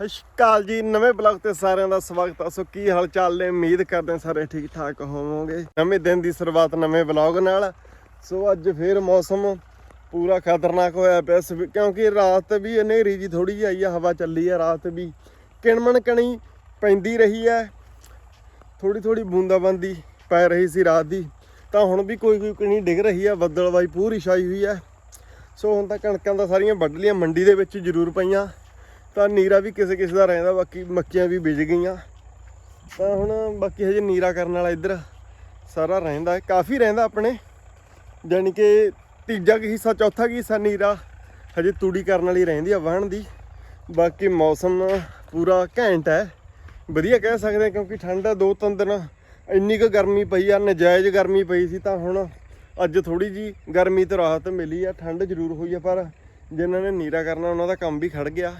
ਸਤਿ ਸ਼੍ਰੀ ਅਕਾਲ ਜੀ, ਨਵੇਂ ਬਲੌਗ ਤੇ ਸਾਰਿਆਂ ਦਾ ਸਵਾਗਤ ਹੈ ਸੋ ਕੀ ਹਾਲ ਚਾਲ ਨੇ? ਉਮੀਦ ਕਰਦੇ ਹਾਂ ਸਾਰੇ ਠੀਕ ਠਾਕ ਹੋਵੋਗੇ। ਨਵੇਂ ਦਿਨ ਦੀ ਸ਼ੁਰੂਆਤ ਨਵੇਂ ਬਲੌਗ ਨਾਲ। ਸੋ ਅੱਜ ਫੇਰ ਮੌਸਮ ਪੂਰਾ ਖਤਰਨਾਕ ਹੋਇਆ ਪਿਆ ਸਵੇ- ਕਿਉਂਕਿ ਰਾਤ ਵੀ ਹਨੇਰੀ ਜੀ ਥੋੜੀ ਜਿਹੀ ਆਈ ਆ, ਹਵਾ ਚੱਲੀ ਆ, ਰਾਤ ਵੀ ਕਿਣਮਣ ਕਣੀ ਪੈਂਦੀ ਰਹੀ ਹੈ ਥੋੜੀ ਥੋੜੀ ਬੂੰਦਾਬਾਂਦੀ ਪੈ ਰਹੀ ਸੀ ਰਾਤ ਦੀ। ਤਾਂ ਹੁਣ ਵੀ ਕੋਈ ਕੋਈ ਕਣੀ ਡਿੱਗ ਰਹੀ ਆ, ਬੱਦਲਵਾਈ ਪੂਰੀ ਛਾਈ ਹੋਈ ਹੈ ਸੋ ਹੁਣ ਤਾਂ ਕਣਕਾਂ ਦਾ ਸਾਰੀਆਂ ਵੱਢ ਲੀਆਂ, ਮੰਡੀ ਦੇ ਵਿੱਚ ਜ਼ਰੂਰ ਪਈਆਂ। ਤਾਂ ਨੀਰਾ ਵੀ ਕਿਸੇ ਕਿਸੇ ਦਾ ਰਹਿੰਦਾ, ਬਾਕੀ ਮੱਕੀਆਂ ਵੀ ਵਿਜ ਗਈਆਂ। ਤਾਂ ਹੁਣ ਬਾਕੀ ਹਜੇ ਨੀਰਾ ਕਰਨ ਵਾਲਾ ਇੱਧਰ ਸਾਰਾ ਰਹਿੰਦਾ ਹੈ, ਕਾਫੀ ਰਹਿੰਦਾ ਆਪਣੇ। ਜਾਣੀ ਕਿ ਤੀਜਾ ਕੁ ਹਿੱਸਾ, ਚੌਥਾ ਕੁ ਹਿੱਸਾ ਨੀਰਾ ਹਜੇ ਤੂੜੀ ਕਰਨ ਵਾਲੀ ਰਹਿੰਦੀ ਆ ਵਾਹਣ ਦੀ। ਬਾਕੀ ਮੌਸਮ ਪੂਰਾ ਘੈਂਟ ਹੈ। ਵਧੀਆ ਕਹਿ ਸਕਦੇ ਹਾਂ ਕਿਉਂਕਿ ਠੰਡ ਆ, ਦੋ ਤਿੰਨ ਦਿਨ ਇੰਨੀ ਕੁ ਗਰਮੀ ਪਈ ਆ, ਨਜਾਇਜ਼ ਗਰਮੀ ਪਈ ਸੀ ਤਾਂ ਹੁਣ ਅੱਜ ਥੋੜੀ ਜੀ ਗਰਮੀ ਤੋਂ ਰਾਹਤ ਮਿਲੀ ਆ, ਠੰਡ ਜ਼ਰੂਰ ਹੋਈ ਆ, ਪਰ ਜਿਨ੍ਹਾਂ ਨੇ ਨੀਰਾ ਕਰਨਾ ਉਹਨਾਂ ਦਾ ਕੰਮ ਵੀ ਖੜ ਗਿਆ।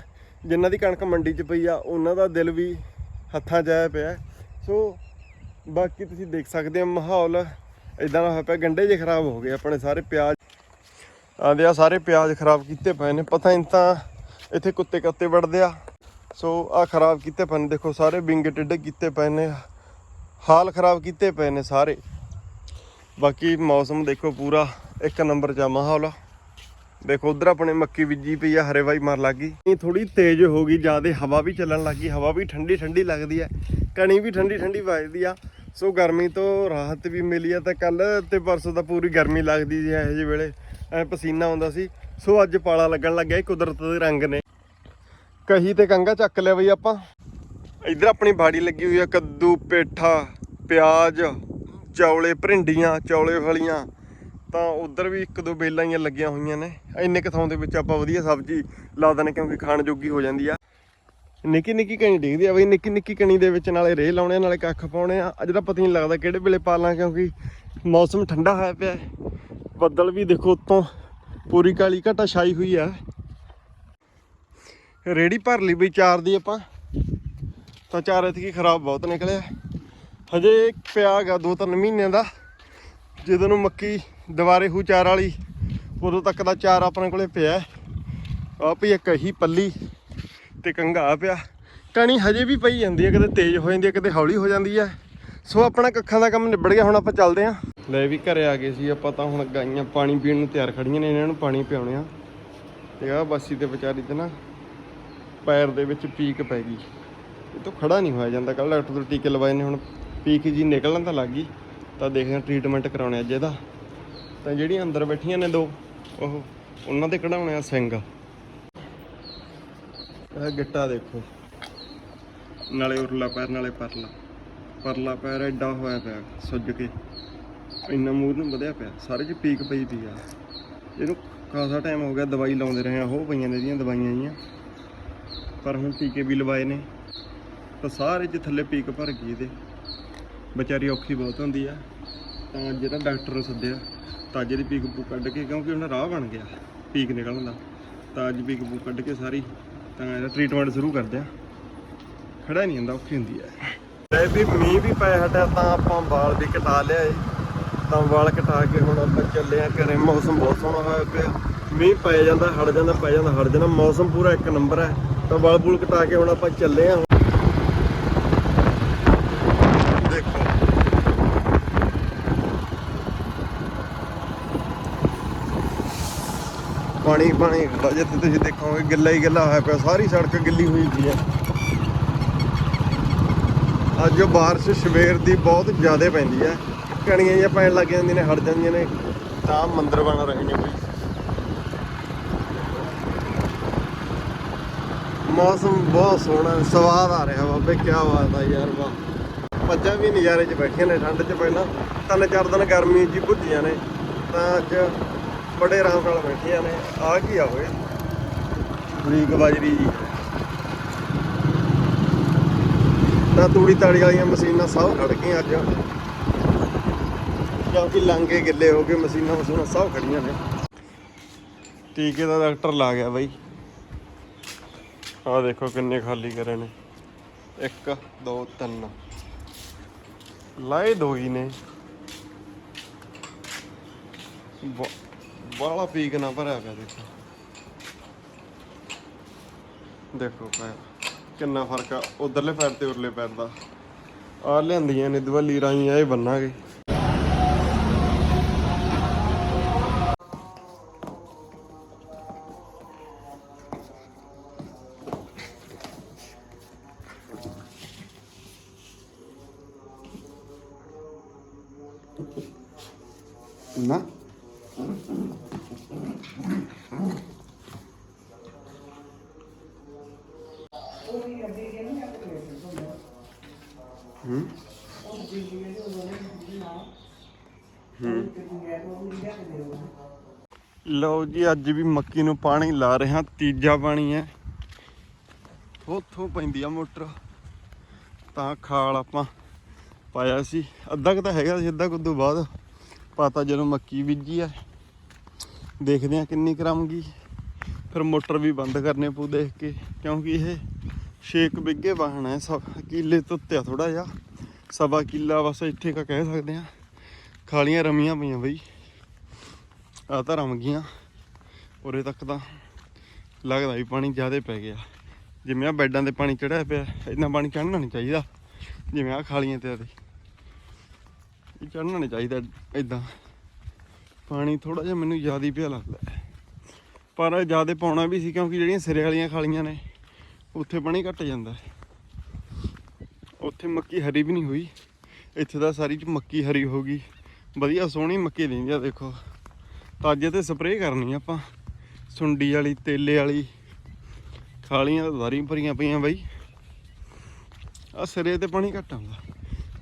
ਜਿਨ੍ਹਾਂ ਦੀ ਕਣਕ ਮੰਡੀ 'ਚ ਪਈ ਆ, ਉਹਨਾਂ ਦਾ ਦਿਲ ਵੀ ਹੱਥਾਂ 'ਚ ਆਇਆ ਪਿਆ। ਸੋ, ਬਾਕੀ ਤੁਸੀਂ ਦੇਖ ਸਕਦੇ ਹੋ ਮਾਹੌਲ। ਇਦਾਂ ਦਾ ਹੋਇਆ ਪਿਆ ਗੰਡੇ ਜੇ ਖਰਾਬ ਹੋ ਗਏ ਆਪਣੇ ਸਾਰੇ ਪਿਆਜ਼। ਆਂਦੇ ਆ, ਸਾਰੇ ਪਿਆਜ਼ ਖਰਾਬ ਕੀਤੇ ਪਏ ਨੇ, ਪਤਾ ਨਹੀਂ ਤਾਂ ਇੱਥੇ ਕੁੱਤੇ ਕੱਤੇ ਵੜਦੇ ਆ। ਸੋ ਆ ਖਰਾਬ ਕੀਤੇ ਪਏ ਨੇ, ਦੇਖੋ, ਸਾਰੇ ਬਿੰਗੇ ਟਿੱਡੇ ਕੀਤੇ ਪਏ ਨੇ। ਹਾਲ ਖਰਾਬ ਕੀਤੇ ਪਏ ਨੇ ਸਾਰੇ। ਬਾਕੀ ਮੌਸਮ ਦੇਖੋ ਪੂਰਾ, ਇੱਕ ਨੰਬਰ ਚ ਆ ਮਾਹੌਲ। ਦੇਖੋ, ਉਧਰ ਆਪਣੇ ਮੱਕੀ ਬੀਜੀ ਪਈ ਆ, ਹਰੇ ਵਾਈ ਲੱਗ ਗਈ। ਇਹ ਥੋੜੀ ਤੇਜ਼ ਹੋ ਗਈ, ਜਿਆਦੇ ਹਵਾ ਵੀ ਚੱਲਣ ਲੱਗ ਗਈ। ਹਵਾ ਵੀ ਠੰਡੀ ਠੰਡੀ ਲੱਗਦੀ ਹੈ ਕਣੀ ਵੀ ਠੰਡੀ ਠੰਡੀ ਵੱਜਦੀ ਆ। ਸੋ ਗਰਮੀ ਤੋਂ ਰਾਹਤ ਵੀ ਮਿਲੀ ਆ ਤਾਂ ਕੱਲ ਤੇ ਪਰਸੋਂ ਤਾਂ ਪੂਰੀ ਗਰਮੀ ਲੱਗਦੀ ਸੀ ਇਹੋ ਜਿਹੇ ਵੇਲੇ, ਐ ਪਸੀਨਾ ਆਉਂਦਾ ਸੀ। ਸੋ ਅੱਜ ਪਾਲਾ ਲੱਗਣ ਲੱਗਿਆ ਇਹ ਕੁਦਰਤ ਦੇ ਰੰਗ ਨੇ। ਕਹੀ ਤੇ ਕੰਗਾ ਚੱਕ ਲਿਆ ਬਈ ਆਪਾਂ। ਇੱਧਰ ਆਪਣੀ ਬਾੜੀ ਲੱਗੀ ਹੋਈ ਆ, ਕੱਦੂ, ਪੇਠਾ, ਪਿਆਜ਼, ਚੌਲੇ ਭਰਿੰਡੀਆਂ ਚੌਲੇ ਫਲੀਆਂ। ਤਾਂ ਉਧਰ ਵੀ ਇੱਕ ਦੋ ਬੇਲਾਂ ਹੀ ਲੱਗੀਆਂ ਹੋਈਆਂ ਨੇ। ਇੰਨੇ ਕੁ ਥਾਂ ਦੇ ਵਿੱਚ ਆਪਾਂ ਵਧੀਆ ਸਬਜ਼ੀ ਲਾ ਦਿੰਦੇ ਕਿਉਂਕਿ ਖਾਣ ਜੋਗੀ ਹੋ ਜਾਂਦੀ ਆ। ਨਿੱਕੀ ਨਿੱਕੀ ਕਣੀ ਡਿੱਗਦੀ ਆ ਬਈ ਨਿੱਕੀ ਨਿੱਕੀ ਕਣੀ ਦੇ ਵਿੱਚ ਨਾਲੇ ਰੇਹ ਲਾਉਣੇ ਆ, ਨਾਲੇ ਕੱਖ ਪਾਉਣੇ ਆ। ਅੱਜ ਦਾ ਪਤਾ ਨਹੀਂ ਲੱਗਦਾ ਕਿਹੜੇ ਵੇਲੇ ਪਾਲਾਂ ਕਿਉਂਕਿ ਮੌਸਮ ਠੰਡਾ ਹੋਇਆ ਪਿਆ ਬੱਦਲ ਵੀ ਦੇਖੋ ਉੱਤੋਂ ਪੂਰੀ ਕਾਲੀ ਘਟਾ ਛਾਈ ਹੋਈ ਆ। ਰੇੜੀ ਭਰ ਲਈ ਬਈ ਚਾਰ ਦੀ ਆਪਾਂ। ਤਾਂ ਚਾਰ ਇਤਕੀ ਖਰਾਬ ਬਹੁਤ ਨਿਕਲਿਆ। ਹਜੇ ਪਿਆ ਗਾ ਦੋ ਤਿੰਨ ਮਹੀਨਿਆਂ ਦਾ। ਜਦੋਂ ਨੂੰ ਮੱਕੀ ਦੁਬਾਰੇ ਹੂ ਚਾਰ ਵਾਲੀ। ਉਦੋਂ ਤੱਕ ਦਾ ਚਾਰ ਆਪਣੇ ਕੋਲੇ ਪਿਆ। ਆ ਪਈ ਇੱਕ ਹੀ ਪੱਲੀ ਤੇ ਕੰਘਾ ਪਿਆ। ਕਣੀ ਹਜੇ ਵੀ ਪਈ ਜਾਂਦੀ ਹੈ ਕਦੇ ਤੇਜ਼ ਹੋ ਜਾਂਦੀ ਹੈ ਕਦੇ ਹੌਲੀ ਹੋ ਜਾਂਦੀ ਹੈ। ਸੋ ਆਪਣਾ ਕੱਖਾਂ ਦਾ ਕੰਮ ਨਿਬੜ ਗਿਆ, ਹੁਣ ਆਪਾਂ ਚੱਲਦੇ ਆਂ ਲੈ ਵੀ ਘਰੇ ਆ ਗਏ ਸੀ, ਆਪਾਂ ਤਾਂ ਹੁਣ ਗਾਈਆਂ ਪਾਣੀ ਪੀਣ ਨੂੰ ਤਿਆਰ ਖੜੀਆਂ ਨੇ, ਇਹਨਾਂ ਨੂੰ ਪਾਣੀ ਪਿਆਉਣੇ ਆ। ਤੇ ਆ ਬਾਸੀ ਤੇ ਵਿਚਾਰੀ ਤੇ ਨਾ ਪੈਰ ਦੇ ਵਿੱਚ ਪੀਕ ਪੈ ਗਈ। ਇਹ ਤੋਂ ਖੜਾ ਨਹੀਂ ਹੋਇਆ ਜਾਂਦਾ ਕੱਲ ਡਾਕਟਰ ਤੋਂ ਟੀਕੇ ਲਵਾਏ ਨੇ, ਹੁਣ ਪੀਕ ਜੀ ਨਿਕਲਣ ਤਾਂ ਲੱਗ ਗਈ। ਤਾਂ ਦੇਖਦੇ ਹਾਂ ਟ੍ਰੀਟਮੈਂਟ ਕਰਾਉਣੇ ਅੱਜ ਇਹਦਾ। ਤਾਂ ਜਿਹੜੀਆਂ ਅੰਦਰ ਬੈਠੀਆਂ ਨੇ ਦੋ, ਉਹ ਉਹਨਾਂ ਦੇ ਕਢਾਉਣੇ ਆ ਸਿੰਘ। ਇਹ ਗਿੱਟਾ ਦੇਖੋ। ਨਾਲੇ ਉਰਲਾ ਪੈਰ, ਨਾਲੇ ਪਰਲਾ। ਪਰਲਾ ਪੈਰ ਐਡਾ ਹੋਇਆ ਪਿਆ, ਸੁੱਜ ਕੇ। ਇੰਨਾ ਮੂੰਹ ਨੂੰ ਵਧਿਆ ਪਿਆ। ਸਾਰੇ ਚ ਪੀਕ ਪਈ ਪਈ ਆ। ਇਹਨੂੰ ਖਾਸਾ ਟਾਈਮ ਹੋ ਗਿਆ ਦਵਾਈ ਲਾਉਂਦੇ ਰਹੇ ਆ। ਉਹ ਪਈਆਂ ਨੇ ਇਹਦੀਆਂ ਦਵਾਈਆਂ ਜੀਆਂ। ਪਰ ਹੁਣ ਟੀਕੇ ਵੀ ਲਵਾਏ ਨੇ। ਤਾਂ ਸਾਰੇ ਚ ਥੱਲੇ ਪੀਕ ਭਰ ਗਈ ਇਹਦੇ। ਵਿਚਾਰੀ ਔਖੀ ਬਹੁਤ ਹੁੰਦੀ ਆ। ਤਾਂ ਜਿਹੜਾ ਡਾਕਟਰ ਨੂੰ ਸੱਦਿਆ। ਤਾਜ਼ੇ ਦੀ ਪੀਕ ਪੂ ਕੱਢ ਕੇ, ਕਿਉਂਕਿ ਉਹਨਾਂ ਰਾਹ ਬਣ ਗਿਆ, ਪੀਕ ਨਿਕਲਣ ਦਾ। ਤਾਂ ਪੀਕ ਪੂ ਕੱਢ ਕੇ ਸਾਰੀ, ਤਾਂ ਇਹਦਾ ਟ੍ਰੀਟਮੈਂਟ ਸ਼ੁਰੂ ਕਰਦੇ ਆ। ਖੜਾ ਨਹੀਂ ਹੁੰਦਾ, ਔਖੀ ਹੁੰਦੀ ਹੈ। ਲੈ ਵੀ ਮੀਂਹ ਵੀ ਪੈ ਹਟਿਆ, ਤਾਂ ਆਪਾਂ ਵਾਲ ਵੀ ਕਟਾ ਲਿਆਏ ਤਾਂ ਵਾਲ ਕਟਾ ਕੇ ਹੁਣ ਆਪਾਂ ਚੱਲੇ ਆ ਘਰੇ, ਮੌਸਮ ਬਹੁਤ ਸੋਹਣਾ ਹੋਇਆ ਪਿਆ। ਮੀਂਹ ਪੈ ਜਾਂਦਾ, ਹਟ ਜਾਂਦਾ, ਪੈ ਜਾਂਦਾ, ਹਟ ਜਾਂਦਾ, ਮੌਸਮ ਪੂਰਾ ਇੱਕ ਨੰਬਰ ਹੈ। ਤਾਂ ਵਾਲ ਬੂਲ ਕਟਾ ਕੇ ਹੁਣ ਆਪਾਂ ਚੱਲੇ ਆ। ਪਾਣੀ ਪਾਣੀ ਖੜਾ ਜਿੱਥੇ ਤੁਸੀਂ ਦੇਖੋਗੇ ਗਿੱਲਾ ਹੀ ਗਿੱਲਾ ਹੋਇਆ ਪਿਆ, ਸਾਰੀ ਸੜਕ ਗਿੱਲੀ ਹੋਈ ਪਈ ਹੈ। ਅੱਜ ਬਾਰਿਸ਼ ਸਵੇਰ ਦੀ ਬਹੁਤ ਜ਼ਿਆਦਾ ਪੈਂਦੀ ਹੈ। ਕਣੀਆਂ ਜਿਹੀਆਂ ਪੈਣ ਲੱਗ ਜਾਂਦੀਆਂ ਨੇ, ਹਟ ਜਾਂਦੀਆਂ ਨੇ। ਤਾਂ ਮੰਦਰ ਬਣ ਰਹੇ ਨੇ ਬਈ। ਮੌਸਮ ਬਹੁਤ ਸੋਹਣਾ, ਸਵਾਦ ਆ ਰਿਹਾ ਬਾਬੇ ਕੀ ਬਾਤ ਆ ਯਾਰ, ਵਾਹ। ਮੱਝਾਂ ਵੀ ਨਜ਼ਾਰੇ 'ਚ ਬੈਠੀਆਂ ਨੇ, ਠੰਡ 'ਚ ਪਹਿਲਾਂ ਤਿੰਨ ਚਾਰ ਦਿਨ ਗਰਮੀ 'ਚ ਹੀ ਭੁੱਜੀਆਂ ਨੇ ਤਾਂ ਅੱਜ ਬੜੇ ਆਰਾਮ ਨਾਲ ਬੈਠੀਆਂ ਨੇ। ਆ ਕੀ ਆ ਹੋਏ ਬਰੀਕ ਬਾਜਰੀ ਜੀ। ਤਾਂ ਤੂੜੀ ਤਾੜੀ ਵਾਲੀਆਂ ਮਸ਼ੀਨਾਂ ਸਭ ਖੜ ਗਈਆਂ ਅੱਜ। ਕਿਉਂਕਿ ਲਾਂਗੇ ਗਿੱਲੇ ਹੋ ਗਏ, ਮਸ਼ੀਨਾਂ ਮਸ਼ੀਨਾਂ ਸਭ ਖੜੀਆਂ ਨੇ। ਟੀਕੇ ਦਾ ਡਾਕਟਰ ਲਾ ਗਿਆ ਬਾਈ। ਆਹ ਦੇਖੋ ਕਿੰਨੇ ਖਾਲੀ ਕਰੇ ਨੇ। 1 2 3 ਲਾਏ ਦੋ ਹੀ ਨੇ। ਬਾਲਾ ਪੀਕ ਨਾ ਭਰਿਆ ਪਿਆ ਦੇਖੋ। ਦੇਖੋ ਪਿਆ ਕਿੰਨਾ ਫ਼ਰਕ ਆ, ਉਧਰਲੇ ਪੈਰ ਤੇ ਉਰਲੇ ਪੈਰ ਦਾ। ਆ ਲਿਆਂਦੀਆਂ ਨੇ ਦਵੱਲੀ ਰਾਈਆਂ ਇਹ ਬੰਨਾਂਗੇ। ਨਾ। ਹੂੰ ਲਓ ਜੀ, ਅੱਜ ਵੀ ਮੱਕੀ ਨੂੰ ਪਾਣੀ ਲਾ ਰਿਹਾ ਤੀਜਾ ਪਾਣੀ ਹੈ। ਉੱਥੋਂ ਪੈਂਦੀ ਆ ਮੋਟਰ, ਤਾਂ ਖਾਲ ਆਪਾਂ ਪਾਇਆ ਸੀ। ਅੱਧਾ ਕੁ ਤਾਂ ਹੈਗਾ ਸੀ, ਅੱਧਾ ਕੁ ਤੋਂ ਬਾਅਦ ਪਾਤਾ ਜਦੋਂ ਮੱਕੀ ਬੀਜੀ ਆ। ਦੇਖਦੇ ਆ ਕਿੰਨੀ ਕਰਾਂਗੀ ਫਿਰ ਮੋਟਰ ਵੀ ਬੰਦ ਕਰਨੇ ਪਊ ਦੇਖ ਕੇ, ਕਿਉਂਕਿ ਇਹ 6 ਬਿੱਗੇ ਵਾਹਣ ਹੈ, ਸਭ ਕਿੱਲੇ ਤੋਂ ਉੱਤੇ ਥੋੜਾ ਜਿਹਾ। ਸਵਾ ਕਿੱਲਾ ਬਸ ਇੱਥੇ ਕਾ ਕਹਿ ਸਕਦੇ ਆ ਖਾਲੀਆਂ ਰਮੀਆਂ ਪਈਆਂ ਬਈ। ਆ ਤਾਂ ਰਮ ਗਈਆਂ। ਉਰੇ ਤੱਕ ਤਾਂ ਲੱਗਦਾ ਵੀ ਪਾਣੀ ਜ਼ਿਆਦਾ ਪੈ ਗਿਆ। ਜਿਵੇਂ ਆ ਬੈੱਡਾਂ ਤੇ ਪਾਣੀ ਚੜਿਆ ਪਿਆ, ਇੰਨਾ ਪਾਣੀ ਚੜਨਾ ਨਹੀਂ ਚਾਹੀਦਾ। ਜਿਵੇਂ ਆ ਖਾਲੀਆਂ ਤੇ ਆ ਤੇ। ਚੜਨਾ ਨਹੀਂ ਚਾਹੀਦਾ ਇਦਾਂ ਪਾਣੀ ਥੋੜਾ ਜਿਹਾ ਮੈਨੂੰ ਜ਼ਿਆਦਾ ਪਿਆ ਲੱਗਦਾ ਪਰ ਜ਼ਿਆਦਾ ਪਾਉਣਾ ਵੀ ਸੀ ਕਿਉਂਕਿ ਜਿਹੜੀਆਂ ਸਿਰੇ ਵਾਲੀਆਂ ਖਾਲੀਆਂ ਨੇ, ਉੱਥੇ ਪਾਣੀ ਘਟ ਜਾਂਦਾ ਉੱਥੇ ਮੱਕੀ ਹਰੀ ਵੀ ਨਹੀਂ ਹੋਈ। ਇੱਥੇ ਤਾਂ ਸਾਰੀ ਚ ਮੱਕੀ ਹਰੀ ਹੋ ਗਈ। ਵਧੀਆ ਸੋਹਣੀ ਮੱਕੀ ਦਿੰਦੀ ਆ ਦੇਖੋ। ਤਾਂ ਤੇ ਸਪਰੇਅ ਕਰਨੀ ਆਪਾਂ। ਸੁੰਡੀ ਵਾਲੀ, ਤੇਲੇ ਵਾਲੀ। ਖਾਲੀਆਂ ਤਾਂ ਸਾਰੀਆਂ ਭਰੀਆਂ ਪਈਆਂ ਬਾਈ। ਆ ਸਿਰੇ ਤੇ ਪਾਣੀ ਘੱਟ ਆਉਂਦਾ।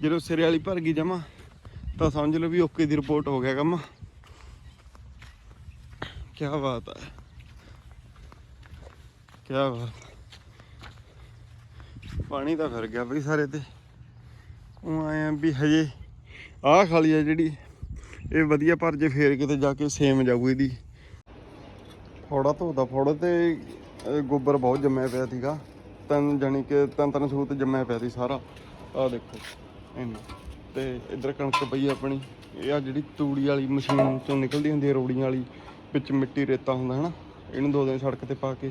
ਜਦੋਂ ਸਿਰੇ ਵਾਲੀ ਭਰ ਗਈ ਜਮਾ, ਤਾਂ ਸਮਝ ਲਓ ਵੀ ਓਕੇ ਦੀ ਰਿਪੋਰਟ ਹੋ ਗਿਆ ਕੰਮ। ਕੀ ਬਾਤ ਹੈ ਕੀ ਬਾਤ। ਪਾਣੀ ਤਾਂ ਫਿਰ ਗਿਆ ਬਈ ਸਾਰੇ ਤੇ। ਉਹ ਆਏ ਵੀ ਹਜੇ ਆਹ ਖਾਲੀ ਆ ਜਿਹੜੀ। ਇਹ ਵਧੀਆ ਪਰ ਜੇ ਫੇਰ ਕਿਤੇ ਜਾ ਕੇ ਸੇਮ ਜਾਊ ਇਹਦੀ। ਫੋੜਾ ਧੋਦਾ ਫੋੜਾ ਤੇ ਗੋਬਰ ਬਹੁਤ ਜੰਮਿਆ ਪਿਆ ਸੀਗਾ। ਤਿੰਨ ਜਾਣੀ ਕਿ ਤਿੰਨ ਤਿੰਨ ਸੂਤ ਜੰਮਿਆ ਪਿਆ ਸੀ ਸਾਰਾ। ਆਹ ਦੇਖੋ, ਇੰਨਾ। ਤੇ ਇੱਧਰ ਕਣਕ ਪਈ ਆਪਣੀ। ਇਹ ਆ ਜਿਹੜੀ ਤੂੜੀ ਵਾਲੀ ਮਸ਼ੀਨ ਚੋਂ ਨਿਕਲਦੀ ਹੁੰਦੀ ਹੈ ਰੋੜੀਆਂ ਵਾਲੀ। ਵਿੱਚ ਮਿੱਟੀ ਰੇਤਾ ਹੁੰਦਾ ਹੈ ਨਾ ਇਹਨੂੰ ਦੋ ਦਿਨ ਸੜਕ ਤੇ ਪਾ ਕੇ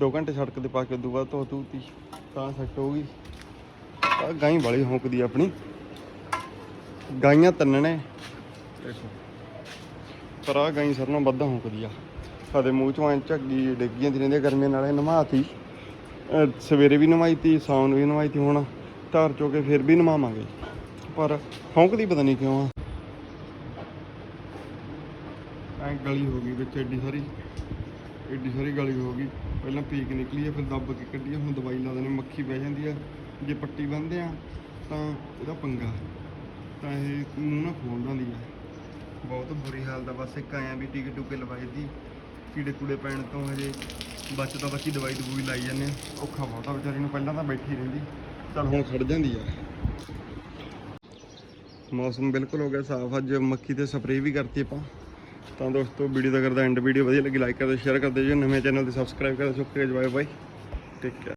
2 ਘੰਟੇ ਸੜਕ ਤੇ ਪਾ ਕੇ ਉਦੋਂ ਬਾਅਦ ਧੋ ਧੂਤੀ, ਤਾਂ ਸੈੱਟ ਹੋ ਗਈ। ਆ ਗਾਈ ਵਾਲੀ ਹੌਂਕਦੀ ਆਪਣੀ। ਗਾਈਆਂ ਤਿੰਨ ਨੇ। ਪਰ ਆ ਗਾਈ ਸਰ ਨਾਲੋਂ ਵੱਧ ਹੌਂਕਦੀ ਆ। ਸਾਡੇ ਮੂੰਹ ਚੋਂ ਐਂ ਝੱਗੀ ਡਿੱਗੀਆਂ ਦੀ ਰਹਿੰਦੀਆਂ ਗਰਮੀਆਂ ਨਾਲੇ ਨਮਾਤੀ। ਸਵੇਰੇ ਵੀ ਨਵਾਈ ਤੀ ਸ਼ਾਮ ਨੂੰ ਵੀ ਨਵਾਈ ਤੀ ਹੁਣ ਧਾਰ ਚੋ ਕੇ ਫਿਰ ਵੀ ਨਵਾਵਾਂਗੇ ਪਰ ਹੌਂਕਦੀ ਪਤਾ ਨਹੀਂ ਕਿਉਂ ਆ ਐਂ ਗਲੀ ਹੋ ਗਈ ਵਿੱਚ ਐਡੀ ਸਾਰੀ ਐਡੀ ਸਾਰੀ ਗਲੀ ਹੋ ਗਈ। ਪਹਿਲਾਂ ਪੀਕ ਨਿਕਲੀ ਆ, ਫਿਰ ਦੱਬ ਕੇ ਕੱਢੀ ਹੁਣ ਦਵਾਈ ਲਾ ਦਿੰਦੇ ਮੱਖੀ ਬਹਿ ਜਾਂਦੀ ਆ। ਜੇ ਪੱਟੀ ਬੰਨ੍ਹਦੇ ਆ, ਤਾਂ ਇਹਦਾ ਪੰਗਾ ਤਾਂ ਇਹ ਮੂੰਹ ਨਾ ਖੋਲ ਜਾਂਦੀ ਆ। ਬਹੁਤ ਬੁਰੀ ਹਾਲਤ ਆ, ਬਸ ਇੱਕ ਆਇਆ ਵੀ ਟੀਕੇ ਟੂਕੇ ਲਵਾਏ ਦੀ। ਕੀੜੇ ਕੂੜੇ ਪੈਣ ਤੋਂ ਹਜੇ ਬਚਦਾ ਬੱਚੀ ਦਵਾਈ ਦਵੂਈ ਲਾਈ ਜਾਂਦੇ ਆ। ਔਖਾ ਬਹੁਤਾ ਵਿਚਾਰੀ ਨੂੰ, ਪਹਿਲਾਂ ਤਾਂ ਬੈਠੀ ਰਹਿੰਦੀ। ਚੱਲ ਹੁਣ ਖੜ ਜਾਂਦੀ ਆ। ਮੌਸਮ ਬਿਲਕੁਲ ਹੋ ਗਿਆ ਸਾਫ਼, ਅੱਜ ਮੱਖੀ ਤੇ ਸਪਰੇਅ ਵੀ ਕਰਤੀ ਆਪਾਂ। ਤਾਂ ਦੋਸਤੋ, ਵੀਡੀਓ ਦਾ ਕਰਦਾ ਐਂਡ ਵੀਡੀਓ ਵਧੀਆ ਲੱਗੀ ਲਾਈਕ ਕਰਦੇ ਸ਼ੇਅਰ ਕਰਦੇ, ਜੀ ਨਵੇਂ ਚੈਨਲ ਤੇ ਸਬਸਕ੍ਰਾਈਬ ਕਰਦੇ ਸ਼ੁਕਰੀਆ ਜੀ ਬਾਈ। Bye take care